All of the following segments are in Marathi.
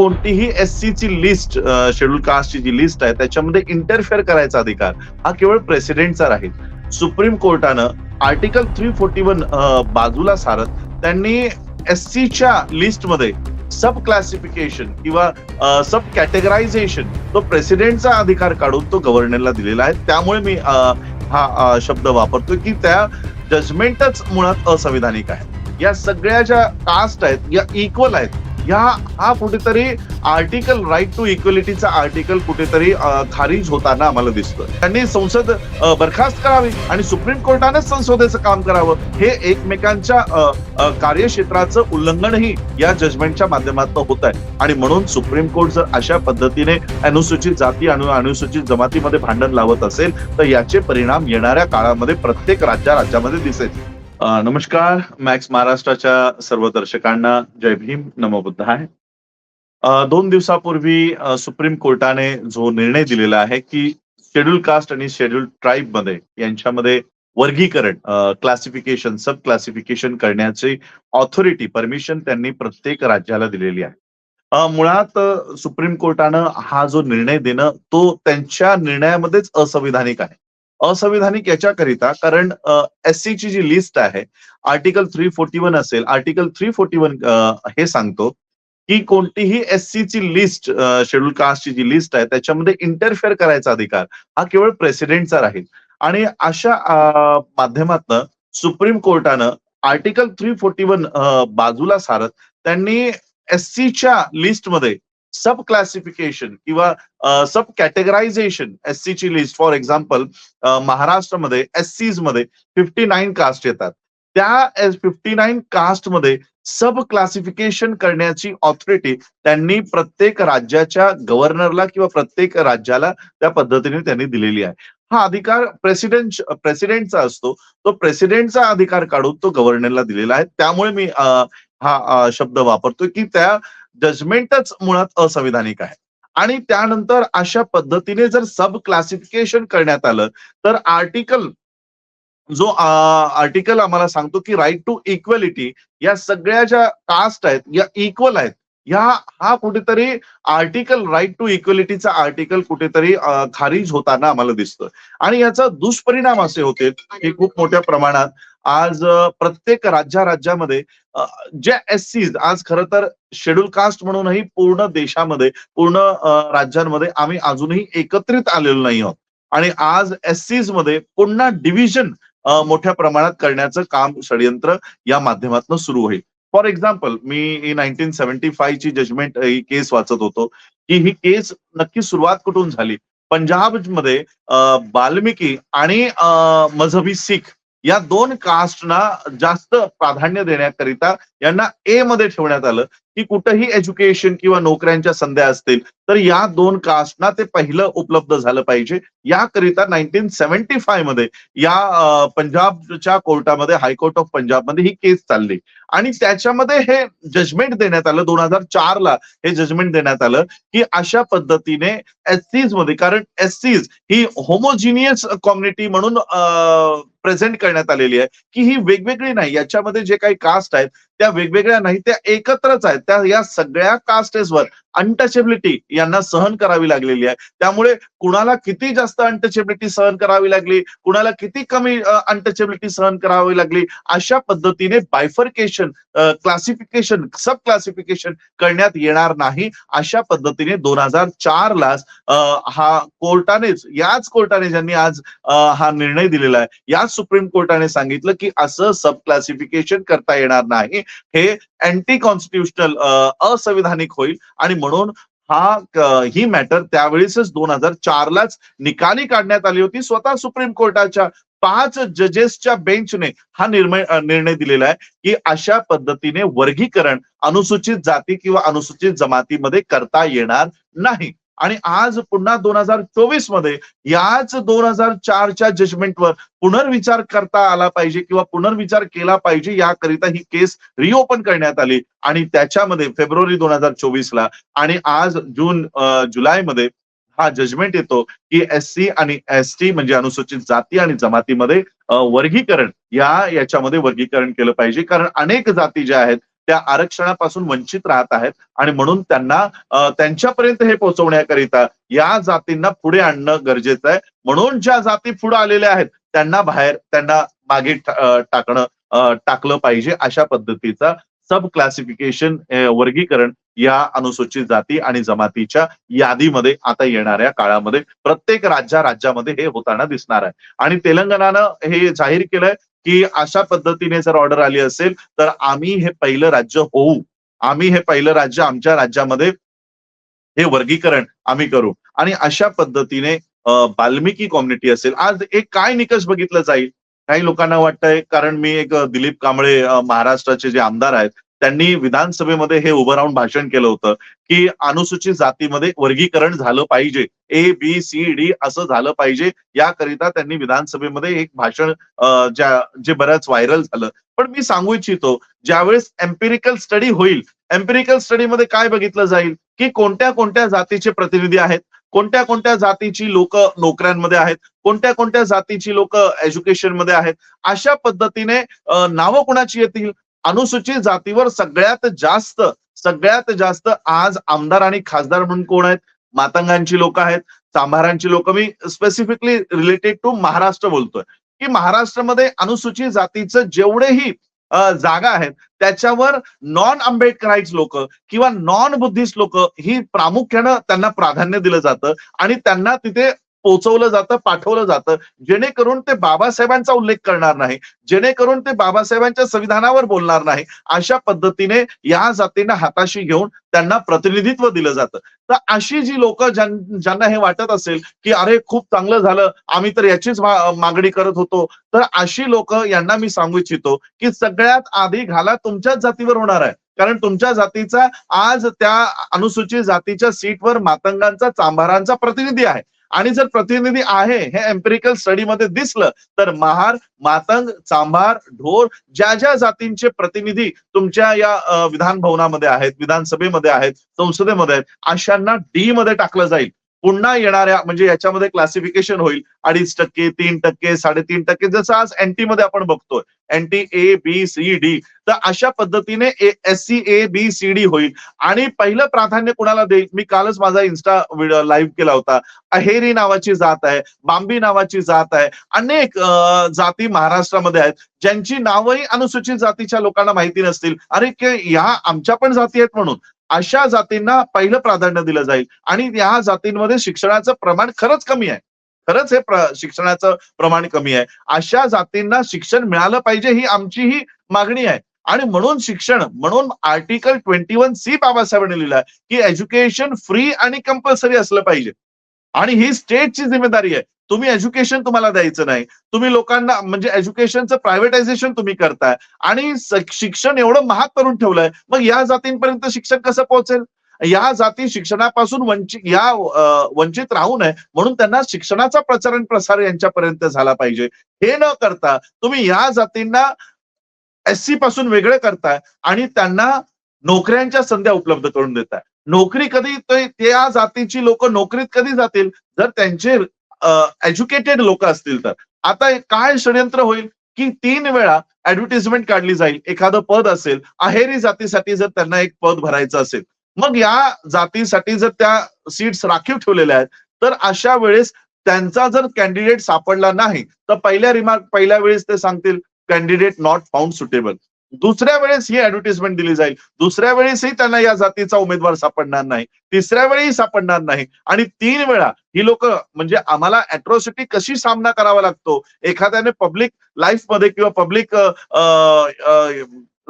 कोणतीही एस ची लिस्ट शेड्यूल कास्टची जी लिस्ट आहे त्याच्यामध्ये इंटरफेअर करायचा अधिकार हा केवळ प्रेसिडेंटचा राहील. सुप्रीम कोर्टानं आर्टिकल थ्री फोर्टी वन बाजूला सारत त्यांनी एस सीच्या लिस्टमध्ये सब क्लासिफिकेशन किंवा सब कॅटेगरायझेशन तो प्रेसिडेंटचा अधिकार काढून तो गव्हर्नरला दिलेला आहे. त्यामुळे मी हा शब्द वापरतोय की त्या जजमेंटच मुळात असंविधानिक आहे. या सगळ्या ज्या कास्ट आहेत या इक्वल आहेत या हा कुठेतरी आर्टिकल राईट टू इक्वलिटीचा आर्टिकल कुठेतरी खारिज होताना आम्हाला दिसतं त्यांनी संसद बरखास्त करावी आणि सुप्रीम कोर्टानेच संसदेचं काम करावं हे एकमेकांच्या कार्यक्षेत्राचं उल्लंघनही या जजमेंटच्या माध्यमातून होत आहे. आणि म्हणून सुप्रीम कोर्ट जर अशा पद्धतीने अनुसूचित जाती आणि अनुसूचित जमातीमध्ये भांडण लावत असेल तर याचे परिणाम येणाऱ्या काळामध्ये प्रत्येक राज्या राज्यामध्ये दिसेल. नमस्कार मॅक्स महाराष्ट्राच्या सर्व दर्शकांना जय भीम नमो बुद्धाय. दोन दिवसापूर्वी सुप्रीम कोर्टाने जो निर्णय दिलेला आहे की शेड्यूल कास्ट आणि शेड्यूल ट्राईबमध्ये यांच्यामध्ये वर्गीकरण क्लासिफिकेशन सब क्लासिफिकेशन करण्याची ऑथॉरिटी परमिशन त्यांनी प्रत्येक राज्याला दिलेली आहे. मुळात सुप्रीम कोर्टानं हा जो निर्णय देणं तो त्यांच्या निर्णयामध्येच असंविधानिक आहे. असंविधानिक याच्याकरिता कारण एस ची जी लिस्ट आहे आर्टिकल थ्री फोर्टी वन असेल आर्टिकल थ्री फोर्टी वन हे सांगतो की कोणतीही एससी ची लिस्ट शेड्यूल कास्टची जी लिस्ट आहे त्याच्यामध्ये इंटरफेअर करायचा अधिकार हा केवळ प्रेसिडेंटचा राहील. आणि अशा माध्यमातनं सुप्रीम कोर्टानं आर्टिकल थ्री फोर्टी वन बाजूला सारत त्यांनी एससीच्या लिस्टमध्ये सब क्लासिफिकेशन किंवा सब कॅटेगरायझेशन एससी ची लिस्ट फॉर एक्झाम्पल महाराष्ट्रामध्ये एससीजमध्ये फिफ्टी नाईन कास्ट येतात. त्या फिफ्टी नाईन कास्टमध्ये सब क्लासिफिकेशन करण्याची ऑथॉरिटी त्यांनी प्रत्येक राज्याच्या गव्हर्नरला किंवा प्रत्येक राज्याला त्या पद्धतीने त्यांनी दिलेली आहे. हा अधिकार प्रेसिडेंट प्रेसिडेंटचा असतो. तो प्रेसिडेंटचा अधिकार काढून तो गव्हर्नरला दिलेला आहे. त्यामुळे मी हा शब्द वापरतोय की त्या जजमेंटच मुळात असंविधानिक आहे. आणि त्यानंतर अशा पद्धतीने जर सब क्लासिफिकेशन करण्यात आलं तर आर्टिकल जो आर्टिकल आम्हाला सांगतो की राईट टू इक्वलिटी या सगळ्या ज्या कास्ट आहेत या इक्वल आहेत या हा कुठेतरी आर्टिकल राईट टू इक्वलिटीचा आर्टिकल कुठेतरी खारिज होताना आम्हाला दिसतं. आणि याचा दुष्परिणाम असे होते की खूप मोठ्या प्रमाणात आज प्रत्येक राज्या राज्यामध्ये जे ज्या आज खरं तर शेड्यूल कास्ट म्हणूनही पूर्ण देशामध्ये पूर्ण राज्यांमध्ये आम्ही अजूनही एकत्रित आलेलो नाही आहोत. आणि आज एसमध्ये पुन्हा डिव्हिजन मोठ्या प्रमाणात करण्याचं काम षडयंत्र या माध्यमातून सुरू होईल. फॉर एक्झाम्पल मी नाईन्टीन सेव्हन्टी फाईव्ह ची जजमेंट ही केस वाचत होतो की ही केस नक्की सुरुवात कुठून झाली? पंजाबमध्ये बाल्मिकी आणि मजहबी सिख या दोन कास्टना जास्त प्राधान्य देण्याकरिता यांना ए मध्ये ठेवण्यात आलं की कुठंही एज्युकेशन किंवा नोकऱ्यांच्या संध्या असतील तर या दोन कास्टना ते पहिलं उपलब्ध झालं पाहिजे. याकरिता नाईन्टीन सेव्हन्टी फाईव्हमध्ये या पंजाबच्या कोर्टामध्ये हायकोर्ट ऑफ पंजाबमध्ये ही केस चालली. आणि त्याच्यामध्ये हे जजमेंट देण्यात आलं दोन हजार चार ला हे जजमेंट देण्यात आलं की अशा पद्धतीने एससीजमध्ये कारण एससीज ही होमोजिनियस कम्युनिटी म्हणून प्रेझेंट करण्यात आलेली आहे की ही वेगवेगळी नाही. याच्यामध्ये जे काही कास्ट आहेत त्या वेगवेगळ्या नाही त्या एकत्रच आहेत. त्या या सगळ्या कास्टेसवर अनटचेबिलिटी यांना सहन करावी लागलेली आहे. त्यामुळे कुणाला किती जास्त अनटचेबिलिटी सहन करावी लागली? कुणाला किती कमी अनटचेबिलिटी सहन करावी लागली? अशा पद्धतीने बायफर्केशन क्लासिफिकेशन सब क्लासिफिकेशन करण्यात येणार नाही. अशा पद्धतीने दोन हजार चार ला हा कोर्टानेच याच कोर्टाने ज्यांनी आज हा निर्णय दिलेला आहे याच सुप्रीम कोर्टाने सांगितलं की असं सब क्लासिफिकेशन करता येणार नाही. हे अँटी कॉन्स्टिट्युशनल असंविधानिक होईल. आणि म्हणून हा ही मॅटर त्यावेळेसच दोन हजार चार लाच निकाली काढण्यात आली होती. स्वतः सुप्रीम कोर्टाच्या पाच जजेसच्या बेंचने हा निर्णय निर्णय दिलेला आहे की अशा पद्धतीने वर्गीकरण अनुसूचित जाती किंवा अनुसूचित जमातीमध्ये करता येणार नाही. आणि आज पुन्हा दोन हजार चोवीसमध्ये याच दोन हजार चारच्या जजमेंटवर पुनर्विचार करता आला पाहिजे किंवा पुनर्विचार केला पाहिजे याकरिता ही केस रिओपन करण्यात आली. आणि त्याच्यामध्ये फेब्रुवारी दोन हजार चोवीस ला आणि आज जून जुलैमध्ये हा जजमेंट येतो की एस सी आणि एस टी म्हणजे अनुसूचित जाती आणि जमातीमध्ये वर्गीकरण या याच्यामध्ये वर्गीकरण केलं पाहिजे. कारण अनेक जाती ज्या आहेत त्या आरक्षणापासून वंचित राहत आहेत आणि म्हणून त्यांना त्यांच्यापर्यंत हे पोहोचवण्याकरिता या जातींना पुढे आणणं गरजेचं आहे. म्हणून ज्या जाती पुढे आलेल्या आहेत त्यांना बाहेर त्यांना मागे टाकणं टाकलं पाहिजे अशा पद्धतीचा सब क्लासिफिकेशन वर्गीकरण या अनुसूचित जाती आणि जमातीच्या यादीमध्ये आता येणाऱ्या काळामध्ये प्रत्येक राज्या राज्यामध्ये हे होताना दिसणार आहे. आणि तेलंगणानं हे जाहीर केलंय की अशा पद्धतीने जर ऑर्डर आली असेल तर आम्ही हे पहिलं राज्य होऊ. आम्ही हे पहिलं राज्य आमच्या राज्यामध्ये हे वर्गीकरण आम्ही करू. आणि अशा पद्धतीने बाल्मिकी वाल्मिकी कम्युनिटी असेल. आज एक काय निकष बघितलं जाईल? काही लोकांना वाटतंय कारण मी एक दिलीप कांबळे महाराष्ट्राचे जे आमदार आहेत त्यांनी विधानसभेमध्ये हे उभं राहून भाषण केलं होतं की अनुसूचित जातीमध्ये वर्गीकरण झालं पाहिजे. ए बी सी डी असं झालं पाहिजे. याकरिता त्यांनी विधानसभेमध्ये एक भाषण ज्या जे बऱ्याच व्हायरल झालं. पण मी सांगू इच्छितो ज्यावेळेस एम्पिरिकल स्टडी होईल एम्पिरिकल स्टडीमध्ये काय बघितलं जाईल? की कोणत्या कोणत्या जातीचे प्रतिनिधी आहेत? कोणत्या कोणत्या जातीची लोक नोकऱ्यांमध्ये आहेत? कोणत्या कोणत्या जातीची लोक एज्युकेशनमध्ये आहेत? अशा पद्धतीने नावं कुणाची येतील? अनुसूचित जातीवर सगळ्यात जास्त सगळ्यात जास्त आज आमदार आणि खासदार म्हणून कोण आहेत? मातंगांची लोक आहेत चांभारांची लोक. मी स्पेसिफिकली रिलेटेड टू महाराष्ट्र बोलतोय. की महाराष्ट्रामध्ये अनुसूचित जातीचं जेवढेही जागा आहेत त्याच्यावर नॉन आंबेडकराईट लोक किंवा नॉन बुद्धिस्ट लोक ही प्रामुख्यानं त्यांना प्राधान्य दिलं जातं आणि त्यांना तिथे पोचवलं जातं पाठवलं जातं. जेणेकरून ते बाबासाहेबांचा उल्लेख करणार नाही जेणेकरून ते बाबासाहेबांच्या संविधानावर बोलणार नाही. अशा पद्धतीने या जातींना हाताशी घेऊन त्यांना प्रतिनिधित्व दिलं जातं. तर अशी जी लोक ज्यांना हे वाटत असेल की अरे खूप चांगलं झालं आम्ही तर याचीच मागणी करत होतो. तर अशी लोक यांना मी सांगू इच्छितो की सगळ्यात आधी घाला तुमच्याच जातीवर होणार आहे. कारण तुमच्या जातीचा आज त्या अनुसूचित जातीच्या सीटवर मातंगांचा चांभारांचा प्रतिनिधी आहे. आणि जर प्रतिनिधी आहे हे एम्पेरिकल स्टडीमध्ये दिसलं तर महार मातंग चांभार ढोर ज्या ज्या जातींचे प्रतिनिधी तुमच्या या विधान भवनामध्ये आहेत विधानसभेमध्ये आहेत संसदेमध्ये आहेत अशांना डी मध्ये टाकलं जाईल. पुन्हा येणाऱ्या म्हणजे याच्यामध्ये क्लासिफिकेशन होईल. अडीच टक्के तीन टक्के साडेतीन टक्के जसं आज एनटी मध्ये आपण बघतोय. NT A B C D तर अशा पद्धतीने S C A B C D होईल. आणि पहिलं प्राधान्य कुणाला देईल? मी कालच माझा इन्स्टा लाईव्ह केला होता. अहेरी नावाची जात आहे बांबी नावाची जात आहे. अनेक जाती महाराष्ट्रामध्ये आहेत ज्यांची नावही अनुसूचित जातीच्या लोकांना माहिती नसतील. अरे के ह्या आमच्या पण जाती आहेत म्हणून. अशा जातींना पहिलं प्राधान्य दिलं जाईल. आणि या जातींमध्ये शिक्षणाचं प्रमाण खरंच कमी आहे. खरंच हे प्र- शिक्षणाचं प्रमाण कमी आहे. अशा जातींना शिक्षण मिळालं पाहिजे ही आमची ही मागणी आहे. आणि म्हणून शिक्षण म्हणून आर्टिकल ट्वेंटी वन सी बाबासाहेबांनी लिहिलं की एज्युकेशन फ्री आणि कंपल्सरी असलं पाहिजे. आणि ही स्टेटची जिम्मेदारी आहे. तुम्ही एज्युकेशन तुम्हाला द्यायचं नाही. तुम्ही लोकांना म्हणजे एज्युकेशनचं प्रायव्हेटायझेशन तुम्ही करताय. आणि शिक्षण एवढं महाग करून ठेवलंय. मग या जातींपर्यंत शिक्षण कसं पोहोचेल? या जाती शिक्षणापासून वंचित या वंचित राहू नये. म्हणून त्यांना शिक्षणाचा प्रचार आणि प्रसार यांच्यापर्यंत झाला पाहिजे. हे न करता तुम्ही या जातींना एससी पासून वेगळं करताय आणि त्यांना नोकऱ्यांच्या संध्या उपलब्ध करून देताय. नोकरी कधी त्या जातीची लोक नोकरीत कधी जातील? जर त्यांचे एज्युकेटेड लोक असतील तर. आता काय षडयंत्र होईल? की तीन वेळा ऍडव्हर्टिजमेंट काढली जाईल. एखादं पद असेल. अहेरी जातीसाठी जर त्यांना एक पद भरायचं असेल. मग या जातीसाठी जर त्या सीट्स राखीव ठेवलेल्या आहेत तर अशा वेळेस त्यांचा जर कॅन्डिडेट सापडला नाही तर पहिल्या रिमार्क पहिल्या वेळेस ते सांगतील कॅन्डिडेट नॉट फाउंड सुटेबल दुसऱ्या वेळेस ही ऍडव्हर्टिजमेंट दिली जाईल. दुसऱ्या वेळेसही त्यांना या जातीचा उमेदवार सापडणार नाही. तिसऱ्या वेळी सापडणार नाही. आणि तीन वेळा ही लोक म्हणजे आम्हाला अॅट्रॉसिटी कशी सामना करावा लागतो? एखाद्याने पब्लिक लाईफमध्ये किंवा पब्लिक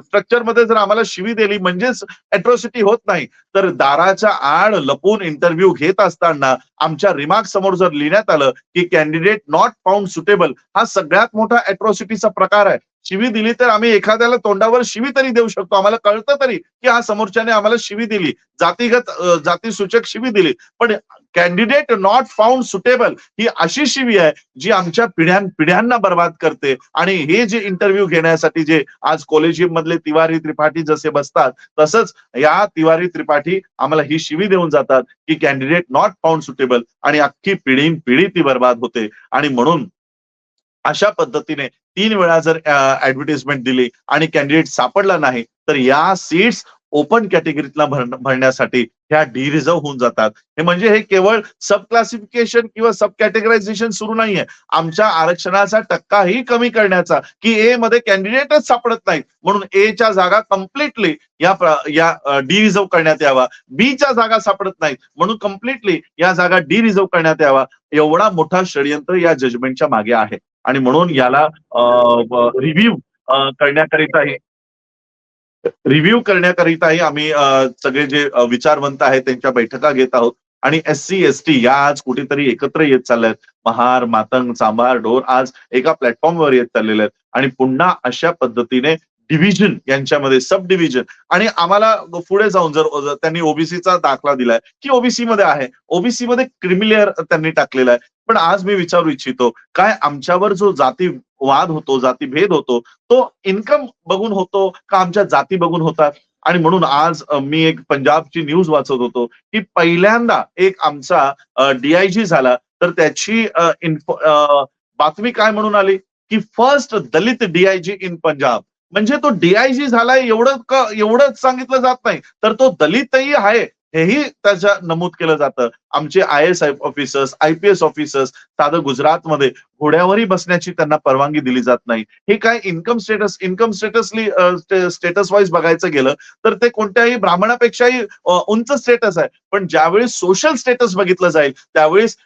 स्ट्रक्चरमध्ये जर आम्हाला शिवी दिली म्हणजेच अॅट्रॉसिटी होत नाही. तर दाराच्या आड लपून इंटरव्ह्यू घेत असताना आमच्या रिमार्क समोर जर लिहिण्यात आलं की कॅन्डिडेट नॉट फाउंड सुटेबल हा सगळ्यात मोठा अॅट्रॉसिटीचा प्रकार आहे. शिवी दिली तर आम्ही एखाद्याला तोंडावर शिवी तरी देऊ शकतो. आम्हाला कळतं तरी की हा समोरच्याने आम्हाला शिवी दिली. जातीगत जाती जातीसूचक शिवी दिली. पण कॅन्डिडेट नॉट फाउंड सुटेबल ही अशी शिवी आहे जी आमच्या पिढ्यां पिढ्यांना बर्बाद करते. आणि हे जे इंटरव्ह्यू घेण्यासाठी जे आज कॉलेजियम मधले तिवारी त्रिपाठी जसे बसतात तसंच या तिवारी त्रिपाठी आम्हाला ही शिवी देऊन जातात की कॅन्डिडेट नॉट फाउंड सुटेबल आणि अख्खी पिढी पिढी ती बर्बाद होते. आणि म्हणून अशा पद्धतीने तीन वेळा जर ऍडव्हर्टिजमेंट दिली आणि कॅन्डिडेट सापडला नाही तर या सीट्स ओपन कॅटेगरीतला भरण्यासाठी ह्या डी रिझर्व्ह होऊन जातात. हे म्हणजे हे केवळ सब क्लासिफिकेशन किंवा सब कॅटेगरायझेशन सुरू नाहीये. आमच्या आरक्षणाचा टक्काही कमी करण्याचा की ए मध्ये कॅन्डिडेटच सापडत नाहीत. म्हणून ए च्या जागा कम्प्लिटली या या डी रिझर्व्ह करण्यात यावा. बी च्या जागा सापडत नाहीत. म्हणून कम्प्लिटली या जागा डी रिझर्व करण्यात यावा. एवढा मोठा षडयंत्र या जजमेंटच्या मागे आहे. आणि म्हणून याला रिव्ह्यू करण्याकरिताही रिव्ह्यू करण्याकरिताही आम्ही सगळे जे विचारवंत आहेत त्यांच्या बैठका घेत आहोत. आणि एस सी एस टी या आज कुठेतरी एकत्र येत चालल्या आहेत महार मातंग सांभार ढोर आज एका प्लॅटफॉर्मवर येत चाललेले आहेत. आणि पुन्हा अशा पद्धतीने डिव्हिजन यांच्यामध्ये सब डिव्हिजन आणि आम्हाला पुढे जाऊन जर जर त्यांनी ओबीसीचा दाखला दिलाय की ओबीसी मध्ये आहे? ओबीसी मध्ये क्रिमिलेअर त्यांनी टाकलेला आहे. पण आज मी विचारू इच्छितो काय आमच्यावर जो जाती वाद होतो जातीभेद होतो तो इन्कम बघून होतो का आमच्या जाती बघून होतात? आणि म्हणून आज मी एक पंजाबची न्यूज वाचत होतो की पहिल्यांदा एक आमचा डीआयजी झाला. तर त्याची अ, बातमी काय म्हणून आली? की first Dalit DIG in Punjab. म्हणजे तो डीआयजी झालाय एवढं एवढंच सांगितलं जात नाही. तर तो दलितही आहे. हेही त्याच्या नमूद केलं जातं. आमचे I S officers I P S officers साधं गुजरातमध्ये घोड्यावरही बसण्याची त्यांना परवानगी दिली जात नाही. हे काय इन्कम स्टेटस इन्कम स्टेटसली स्टेटस वाईज बघायचं गेलं तर ते कोणत्याही ब्राह्मणापेक्षाही उंच स्टेटस आहे. पण ज्यावेळी सोशल स्टेटस बघितलं जाईल त्यावेळेस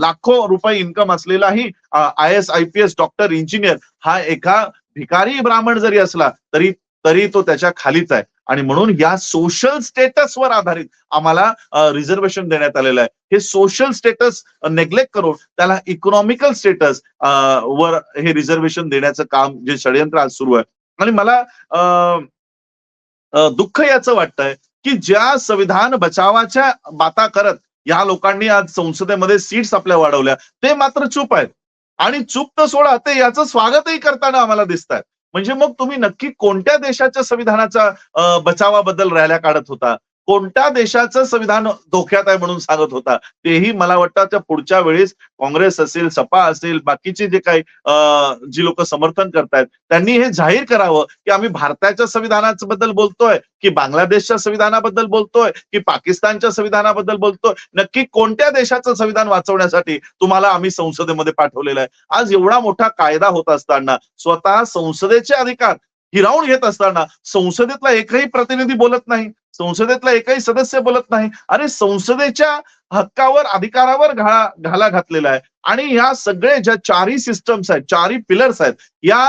लाखो रुपये income असलेलाही I S I P S doctor engineer हा एका भिकारी ब्राह्मण जरी असला तरी तरी तो त्याच्या खालीच आहे. आणि म्हणून या सोशल स्टेटसवर आधारित आम्हाला रिझर्वेशन देण्यात आलेलं आहे. हे सोशल स्टेटस नेग्लेक्ट करून त्याला इकॉनॉमिकल स्टेटस वर हे रिझर्वेशन देण्याचं काम जे षडयंत्र आज सुरू आहे. आणि मला दुःख याचं वाटतंय की ज्या संविधान बचावाच्या बाता करत या लोकांनी आज संसदेमध्ये सीट्स आपल्या वाढवल्या ते मात्र चूप आहेत. आणि चूप तर सोडा ते याचं स्वागतही करताना आम्हाला दिसत आहेत म्हणजे मग तुम्ही नक्की कोणत्या देशाच्या संविधानाचा बचावाबद्दल रॅल्या काढत होता? कोणत्या देशाचं संविधान धोक्यात आहे म्हणून सांगत होता? तेही मला वाटतं त्या पुढच्या वेळेस काँग्रेस असेल सपा असेल बाकीचे जे काही अ, जी लोक समर्थन करतायत त्यांनी हे जाहीर करावं की आम्ही भारताच्या संविधानाच्या बद्दल बोलतोय की बांगलादेशच्या संविधानाबद्दल बोलतोय की पाकिस्तानच्या संविधानाबद्दल बोलतोय. नक्की कोणत्या देशाचं संविधान वाचवण्यासाठी तुम्हाला आम्ही संसदेमध्ये पाठवलेलं आहे? आज एवढा मोठा कायदा होत असताना स्वतः संसदेचे अधिकार हिरावून घेत असताना संसदेतला एकही प्रतिनिधी बोलत नाही संसदेतला एकही सदस्य बोलत नाही. अरे संसदेच्या हक्कावर अधिकारावर घाला घाला घातलेला आहे. आणि ह्या सगळे ज्या चारही सिस्टम्स आहेत चारही पिलर्स आहेत या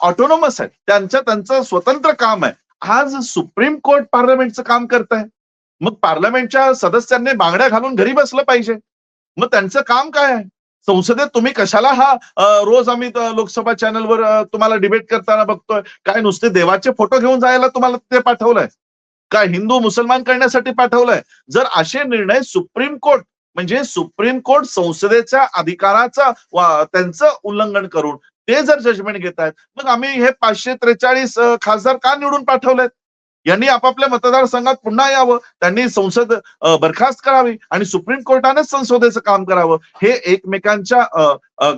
ऑटोनॉमस आहेत. त्यांचं त्यांचं स्वतंत्र काम आहे. आज सुप्रीम कोर्ट पार्लमेंटचं काम करत आहे. मग पार्लमेंटच्या सदस्यांनी बांगड्या घालून घरी बसलं पाहिजे. मग त्यांचं काम काय आहे? संसदेत तुम्ही कशाला हा रोज आम्ही लोकसभा चॅनलवर तुम्हाला डिबेट करताना बघतोय? काय नुसते देवाचे फोटो घेऊन जायला तुम्हाला ते पाठवलंय? काय हिंदू मुसलमान करण्यासाठी पाठवलंय? जर असे निर्णय सुप्रीम कोर्ट म्हणजे सुप्रीम कोर्ट संसदेच्या अधिकाराचा त्यांचं उल्लंघन करून ते जर जजमेंट घेत आहेत मग आम्ही हे पाचशे त्रेचाळीस खासदार का निवडून पाठवलेत? यांनी आपापल्या मतदारसंघात पुन्हा यावं त्यांनी संसद बरखास्त करावी आणि सुप्रीम कोर्टानेच संसदेचं काम करावं हे एकमेकांच्या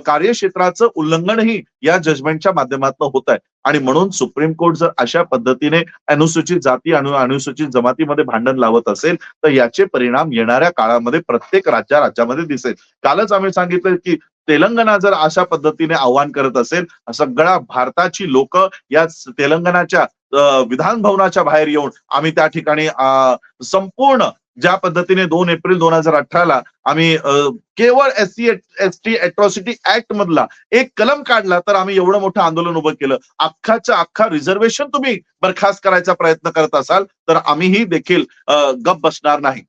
कार्यक्षेत्राचं उल्लंघनही या जजमेंटच्या माध्यमातून होत आहे आणि म्हणून सुप्रीम कोर्ट जर अशा पद्धतीने अनुसूचित जाती आणि अनुसूचित जमातीमध्ये भांडण लावत असेल तर याचे परिणाम येणाऱ्या काळामध्ये प्रत्येक राज्या राज्यामध्ये दिसेल. कालच आम्ही सांगितलं की तेलंगणा जर अशा पद्धतीने आव्हान करत असेल सगळ्या भारताची लोक या तेलंगणाच्या विधान भवनाच्या बाहेर येऊन आम्ही त्या ठिकाणी संपूर्ण ज्या पद्धतीने दोन एप्रिल दोन हजार अठराला आम्ही अ, केवळ S C S T atrocity act मधला एक कलम काढला तर आम्ही एवढं मोठं आंदोलन उभं केलं. अख्खाच्या अख्खा रिझर्वेशन तुम्ही बरखास्त करायचा प्रयत्न करत असाल तर आम्हीही देखील गप बसणार नाही.